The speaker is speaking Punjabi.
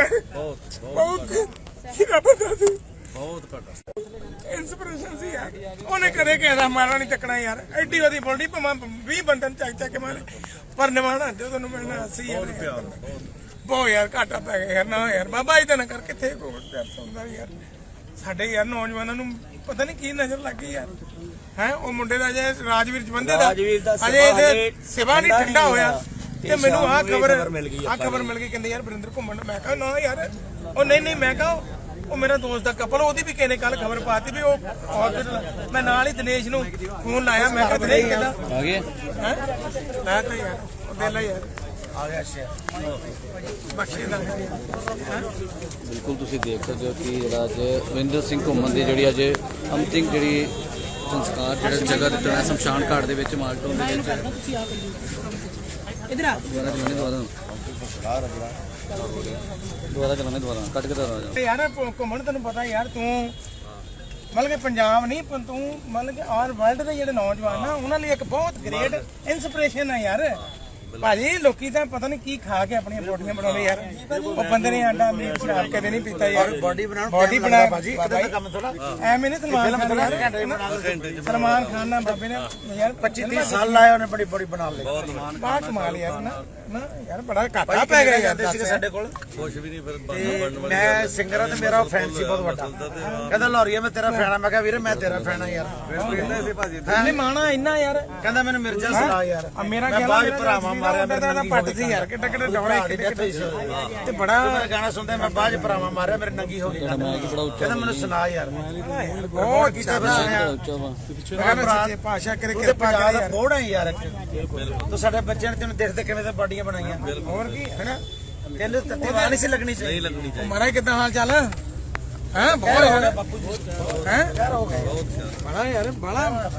ਯਾਰ ਬਹੁਤ ਬਹੁਤ ਸੀ ਬਹੁਤ ਘੱਟ। ਇਨਸਪੀਰੇਸ਼ਨ ਸੀ ਯਾਰ। ਉਹਨੇ ਕਦੇ ਦਾ ਮਾਰਾ ਨਹੀਂ ਚੱਕਣਾ ਯਾਰ। ਐਡੀ ਉਹਦੀ ਬੋਲਦੀ ਭਾਵੇਂ 20 ਬੰਦਨ ਚੱਕ ਚੱਕ ਕੇ ਮਾਰੇ ਪਰ ਨਿਵਾਣਾ ਜਦੋਂ ਤੁਹਾਨੂੰ ਮਿਲਣਾ ਸੀ ਯਾਰ ਪਿਆਰ ਬਹੁਤ। ਬਹੁਤ ਯਾਰ ਘਾਟਾ ਪੈ ਗਿਆ ਯਾਰ। ਨਾ ਯਾਰ ਬਾਬਾ ਇਦਾਂ ਨਾ ਕਰ ਕਿੱਥੇ ਕੋਲ ਦਰਦ ਹੁੰਦਾ ਯਾਰ। ਸਾਡੇ ਯਾਰ ਨੌਜਵਾਨਾਂ ਨੂੰ ਪਤਾ ਨਹੀਂ ਕੀ ਨਜ਼ਰ ਲੱਗ ਗਈ ਯਾਰ। ਹੈ ਉਹ ਮੁੰਡੇ ਦਾ ਜੇ ਰਾਜਵੀਰ ਜਵੰਦੇ ਦਾ ਰਾਜਵੀਰ ਦਾ ਅਜੇ ਸਿਵਾ ਇਹਦੇ ਨਹੀਂ ਠੰਡਾ ਹੋਇਆ। ਤੇ ਮੈਨੂੰ ਆਹ ਖਬਰ ਖਬਰ ਮਿਲ ਗਈ ਆਹ ਖਬਰ ਮਿਲ ਗਈ ਕਹਿੰਦੇ ਯਾਰ ਵਰਿੰਦਰ ਘੁੰਮਣ। ਮੈਂ ਕਿਹਾ ਨਾ ਯਾਰ ਉਹ ਨਹੀਂ ਨਹੀਂ ਮੈਂ ਕਿਹਾ ਉਹ ਮੇਰਾ ਦੋਸਤ ਦਾ ਕਪਲ ਉਹਦੀ ਵੀ ਕਿਸੇ ਨੇ ਕੱਲ ਖਬਰ ਪਾਤੀ ਵੀ ਉਹ ਹਸਪੀਟਲ ਮੈਂ ਨਾਲ ਹੀ ਦਿਨੇਸ਼ ਨੂੰ ਫੋਨ ਲਾਇਆ ਮੈਂ ਕਿਹਾ ਦਿਨੇਸ਼ ਕਿੱਦਾਂ? ਆ ਗਏ? ਹੈ? ਮੈਂ ਤਾਂ ਯਾਰ ਉਹ ਦਿਲ ਯਾਰ ਆ। ਗਿਆ ਸ਼ੇ ਬਖਸ਼ੇ ਦਾ। ਬਿਲਕੁਲ ਤੁਸੀਂ ਦੇਖ ਸਕਦੇ ਹੋ ਕਿ ਜਿਹੜਾ ਅੱਜ ਵਿੰਦਰ ਸਿੰਘ ਘੁੰਮਣ ਦੀ ਜਿਹੜੀ ਅੱਜ ਅੰਤਿਮ ਜਿਹੜੀ ਸੰਸਕਾਰ ਜਿਹੜਾ ਜਗ੍ਹਾ ਦਿੱਤਾ ਹੈ ਸ਼ਮਸ਼ਾਨ ਘਾਟ ਦੇ ਵਿੱਚ ਮਾਲਟੋਨ ਦੇ ਵਿੱਚ। ਇਧਰ ਆ। ਦੁਬਾਰਾ ਚਲਾਣੇ ਦੁਬਾਰਾ ਦੁਬਾਰਾ ਚਲਾਣੇ ਦੁਬਾਰਾ ਕੱਟ ਕੇ ਦੁਬਾਰਾ ਆ ਯਾਰ ਘੁੰਮਣ ਤੈਨੂੰ ਪਤਾ ਯਾਰ ਤੂੰ ਮਤਲਬ ਕਿ ਪੰਜਾਬ ਨਹੀਂ ਪਰ ਤੂੰ ਮਤਲਬ ਕਿ ਆਲ ਵਰਲਡ ਦੇ ਜਿਹੜੇ ਨੌਜਵਾਨ ਆ ਉਹਨਾਂ ਲਈ ਇੱਕ ਬਹੁਤ ਗ੍ਰੇਟ ਇਨਸਪੀਰੇਸ਼ਨ ਆ ਯਾਰ। ਭਾਜੀ ਲੋਕੀ ਤਾਂ ਪਤਾ ਨਹੀਂ ਕੀ ਖਾ ਕੇ ਆਪਣੀਆਂ ਬੋਡੀਆਂ ਬਣਾਉਂਦੇ ਯਾਰ। ਉਹ ਬੰਦੇ ਨੇ ਆਂਡਾ ਮੀਟ ਸ਼ਰਾਬ ਕਦੇ ਨਹੀਂ ਪੀਤਾ ਯਾਰ। ਬੋਡੀ ਬਣਾਉਣ ਬੋਡੀ ਬਣਾ ਭਾਜੀ, ਇੱਕ ਦਿਨ ਦਾ ਕੰਮ ਥੋੜ੍ਹਾ। ਐਵੇਂ ਨਹੀਂ ਸਲਮਾਨ ਖਾਨ ਸਲਮਾਨ ਖਾਨ ਨਾਲ ਬਾਬੇ ਨੇ ਯਾਰ 25 30 ਸਾਲ ਲਾਏ ਉਹਨੇ ਬੜੀ ਬੜੀ ਬਣਾ ਲਈ। ਬਾਤ ਕਮਾਲ ਯਾਰ ਨਾ। ਨਾ ਯਾਰ ਬੜਾ ਘਾਟਾ ਪੈ ਗਿਆ ਯਾਰ ਦੱਸ। ਸਾਡੇ ਕੋਲ। ਕੁਛ ਵੀ ਨਹੀਂ ਫਿਰ ਮੈਂ ਸਿੰਗਰ ਤੇ ਮੇਰਾ ਫੈਨ ਸੀ ਬਹੁਤ ਵੱਡਾ। ਕਹਿੰਦਾ ਲੋਰੀਆ ਮੈਂ ਤੇਰਾ ਫੈਨ ਆ। ਮੈਂ ਕਿਹਾ ਵੀਰੇ ਮੈਂ ਤੇਰਾ ਫੈਨ ਆ ਯਾਰ। ਇਹਨੇ ਮਾਣਾ ਇੰਨਾ ਯਾਰ। ਕਹਿੰਦਾ ਮੈਨੂੰ ਮਿਰਜ਼ਾ ਸਲਾ ਯਾਰ। ਆ ਮੇਰਾ ਖਿਆਲ ਭਰਾਵਾਂ ਮਾਰਿਆ ਮੇਰੇ ਨੰਗੀ ਪੱਟ ਹੋ ਸੀ ਗਈ ਯਾਰ ਕਿੱਡਾ। ਕਿੱਡਾ ਡੌੜਾ ਭਰਾ। ਤੇ ਬੜਾ ਗਾਣਾ ਸੁਣਦਾ ਮੈਂ ਬਾਜ ਭਰਾਵਾਂ ਮਾਰਿਆ ਮੇਰੇ ਨੰਗੀ ਹੋ ਗਈ ਮੈਂ ਕਿ ਬੜਾ ਉੱਚਾ ਕਹਿੰਦਾ ਮੈਨੂੰ ਸੁਣਾ ਯਾਰ ਬਹੁਤ ਕੀਤਾ ਬੜਾ ਉੱਚਾ ਵਾ। ਮੈਂ ਕਿਹਾ ਸੱਚੇ ਪਾਸ਼ਾ ਕਰੇ ਤੂੰ ਤੇ ਕਿਰਪਾ ਕਰੇ ਯਾਰ। ਬੋੜ ਹੈ ਯਾਰ ਤੂੰ ਸਾਡੇ ਬੱਚਿਆਂ ਨੇ ਤੈਨੂੰ ਦੇਖਦੇ ਕਿਵੇਂ ਤੇ ਬਾਡੀਆਂ ਬਣਾਈਆਂ। ਹੋਰ ਕੀ ਹੈਨਾ? ਤੈਨੂੰ ਤੱਤੇ ਵਾਹ ਨਹੀਂ ਸੀ ਲੱਗਣੀ ਚਾਹੀਦੀ। ਨਹੀਂ ਲੱਗਣੀ ਚਾਹੀਦੀ। ਮਾਰਾ ਕਿਦਾਂ ਹਾਲ ਚਾਲ? ਹੈ? ਬਹੁਤ ਯਾਰ ਬਾਪੂ ਜੀ। ਹੈ? ਬੜਾ ਯਾਰ ਬੜਾ।